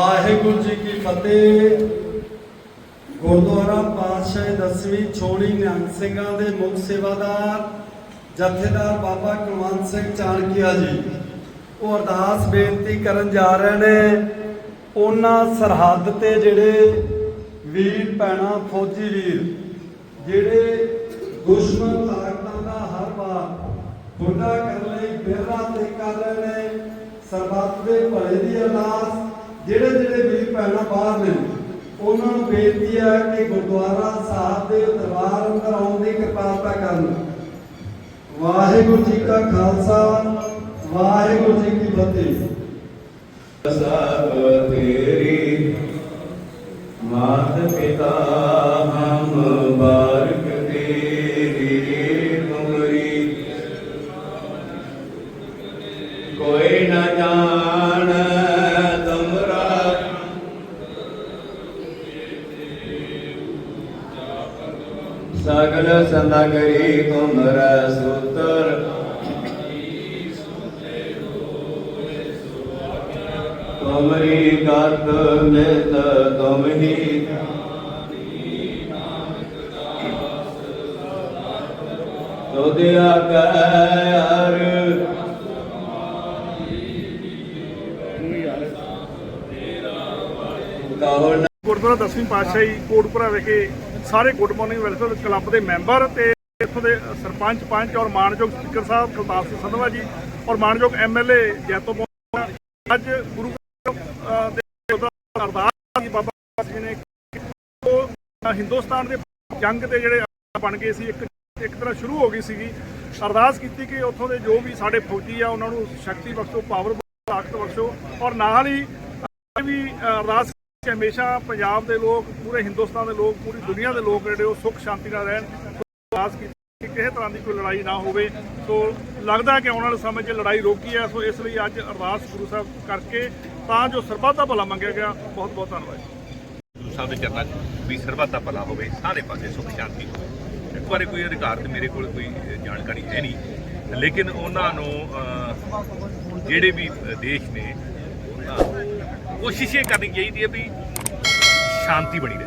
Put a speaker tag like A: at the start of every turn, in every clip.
A: ਵਾਹਿਗੁਰੂ ਜੀ ਕੀ ਫਤਿਹ। ਗੁਰਦੁਆਰਾ ਪਾਤਸ਼ਾਹ ਦਸਵੀਂ ਛੋੜੀ ਨਿਹੰਗ ਸਿੰਘਾਂ ਦੇ ਮੁੱਖ ਸੇਵਾਦਾਰ, ਜਥੇਦਾਰ ਬਾਬਾ ਕੁਲਵੰਤ ਸਿੰਘ ਚਾਣਕੀਆ ਜੀ। ਉਹ ਅਰਦਾਸ ਬੇਨਤੀ ਕਰਨ ਜਾ ਰਹੇ ਨੇ, ਉਹਨਾਂ ਸਰਹੱਦ ਤੇ ਜਿਹੜੇ ਵੀਰ ਭੈਣਾਂ, ਫੌਜੀ ਵੀਰ, ਜਿਹੜੇ ਦੁਸ਼ਮਣ ਤਾਕਤਾਂ ਦਾ ਹਰ ਵਾਰ ਬੁੱਢਾ ਕਰਨ ਲਈ ਬਿਰਲਾ ਤੇ ਕਰ ਰਹੇ ਨੇ, ਸਰਬੱਤ ਦੇ ਭਲੇ ਦੀ ਅਰਦਾਸ ਜਿਹੜੇ ਜਿਹੜੇ ਵੀਰ ਭੈਣਾਂ ਬਾਹਰ ਨੇ, ਉਹਨਾਂ ਨੂੰ ਬੇਨਤੀ ਹੈ ਕਿ ਗੁਰਦੁਆਰਾ ਸਾਹਿਬ ਦੇ ਦਰਬਾਰ ਅੰਦਰ ਆਉਣ ਦੀ ਕਿਰਪਾਲਤਾ ਕਰਨ। ਵਾਹਿਗੁਰੂ ਜੀ ਕਾ ਖਾਲਸਾ, ਵਾਹਿਗੁਰੂ ਜੀ ਕੀ ਫਤਿਹ।
B: ਸਭ ਤੇਰੀ ਮਾਤ ਪਿਤਾ ਹਮ ਬਾਰਕ ਤੇਰੀ ਤੁਮਰੀ। ਕੋਈ ਨਾ ਜਾਣ ਤੁਮਰਾ ਸਗਲ ਸੰਦਾ ਕਰੀ ਤੁਮਰਾ ਸੂਤਰ। ਤੁਮਰੀ ਗਤ ਨਿਤ ਤੁਮ ਹੀ ਤੋਦਿਆ ਕੈ ਹਰ ਕਹੋ
C: ਗੁਰਦੁਆਰਾ ਦਸਵੀਂ ਪਾਤਸ਼ਾਹੀ ਕੋਟਪੁਰਾ ਵਿਖੇ ਸਾਰੇ ਗੁੱਡ ਮਾਰਨਿੰਗ ਵੈਲਫੇਅਰ ਕਲੱਬ ਦੇ ਮੈਂਬਰ ਤੇ ਇੱਥੋਂ ਦੇ ਸਰਪੰਚ, ਪੰਚ ਔਰ ਮਾਨਯੋਗ ਸਪੀਕਰ ਸਾਹਿਬ ਕੁਲਤਾਰ ਸਿੰਘ ਸੰਧਵਾ ਜੀ ਔਰ ਮਾਨਯੋਗ ਐਮਐਲਏ ਜੈਤੋ ਅੱਜ ਗੁਰੂ ਦੇ ਅਰਦਾਸ ਜੀ, ਬਾਬਾ ਜੀ ਨੇ ਉਹ ਹਿੰਦੁਸਤਾਨ ਦੇ ਜੰਗ ਦੇ ਜਿਹੜੇ ਬਣ ਗਏ ਸੀ, ਇੱਕ ਇੱਕ ਤਰ੍ਹਾਂ ਸ਼ੁਰੂ ਹੋ ਗਈ ਸੀਗੀ। ਅਰਦਾਸ ਕੀਤੀ ਕਿ ਉੱਥੋਂ ਦੇ ਜੋ ਵੀ ਸਾਡੇ ਫੌਜੀ ਆ, ਉਹਨਾਂ ਨੂੰ ਸ਼ਕਤੀ ਬਖਸ਼ੋ ਪਾਵਰ ਤਾਕਤ ਬਖਸ਼ੋ ਔਰ ਨਾਲ ਹੀ ਵੀ ਅਰਦਾਸ ਹਮੇਸ਼ਾ ਪੰਜਾਬ ਦੇ ਲੋਕ, ਪੂਰੇ ਹਿੰਦੁਸਤਾਨ ਦੇ ਲੋਕ, ਪੂਰੀ ਦੁਨੀਆ ਦੇ ਲੋਕ ਜਿਹੜੇ ਉਹ ਸੁੱਖ ਸ਼ਾਂਤੀ ਨਾਲ ਰਹਿਣ ਅਰਦਾਸ ਕੀਤੀ ਕਿ ਕਿਸੇ ਤਰ੍ਹਾਂ ਦੀ ਕੋਈ ਲੜਾਈ ਨਾ ਹੋਵੇ। ਸੋ ਲੱਗਦਾ ਕਿ ਆਉਣ ਵਾਲੇ ਸਮੇਂ 'ਚ ਲੜਾਈ ਰੋਕੀ ਹੈ। ਸੋ ਇਸ ਲਈ ਅੱਜ ਅਰਦਾਸ ਗੁਰੂ ਸਾਹਿਬ ਕਰਕੇ ਤਾਂ ਜੋ ਸਰਬੱਤ ਦਾ ਭਲਾ ਮੰਗਿਆ ਗਿਆ। ਬਹੁਤ ਬਹੁਤ ਧੰਨਵਾਦ
D: ਗੁਰੂ ਸਾਹਿਬ ਦੇ ਚਰਨਾਂ 'ਚ ਵੀ ਸਰਬੱਤ ਦਾ ਭਲਾ ਹੋਵੇ, ਸਾਰੇ ਪਾਸੇ ਸੁੱਖ ਸ਼ਾਂਤੀ ਹੋਵੇ। ਇਸ ਬਾਰੇ ਕੋਈ ਅਧਿਕਾਰ ਤੇ ਮੇਰੇ ਕੋਲ ਕੋਈ ਜਾਣਕਾਰੀ ਹੈ ਨਹੀਂ। ਲੇਕਿਨ ਉਹਨਾਂ ਨੂੰ ਜਿਹੜੇ ਵੀ ਦੇਸ਼ ਨੇ ਕੋਸ਼ਿਸ਼ ਇਹ ਕਰਨੀ ਚਾਹੀਦੀ ਹੈ ਵੀ ਸ਼ਾਂਤੀ ਬਣੀ ਰਹੇ।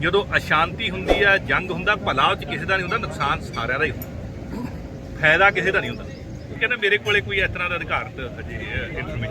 D: ਜਦੋਂ ਅਸ਼ਾਂਤੀ ਹੁੰਦੀ ਹੈ ਜੰਗ ਹੁੰਦਾ, ਭਲਾ ਉਹ 'ਚ ਕਿਸੇ ਦਾ ਨਹੀਂ ਹੁੰਦਾ, ਨੁਕਸਾਨ ਸਾਰਿਆਂ ਦਾ ਹੀ ਹੁੰਦਾ। ਫਾਇਦਾ ਕਿਸੇ ਦਾ ਨਹੀਂ ਹੁੰਦਾ। ਕਹਿੰਦਾ ਮੇਰੇ ਕੋਲੇ ਕੋਈ ਇਸ ਤਰ੍ਹਾਂ ਦਾ ਅਧਿਕਾਰ ਅਜੇ ਇਨਫੋਰਮੇਸ਼ਨ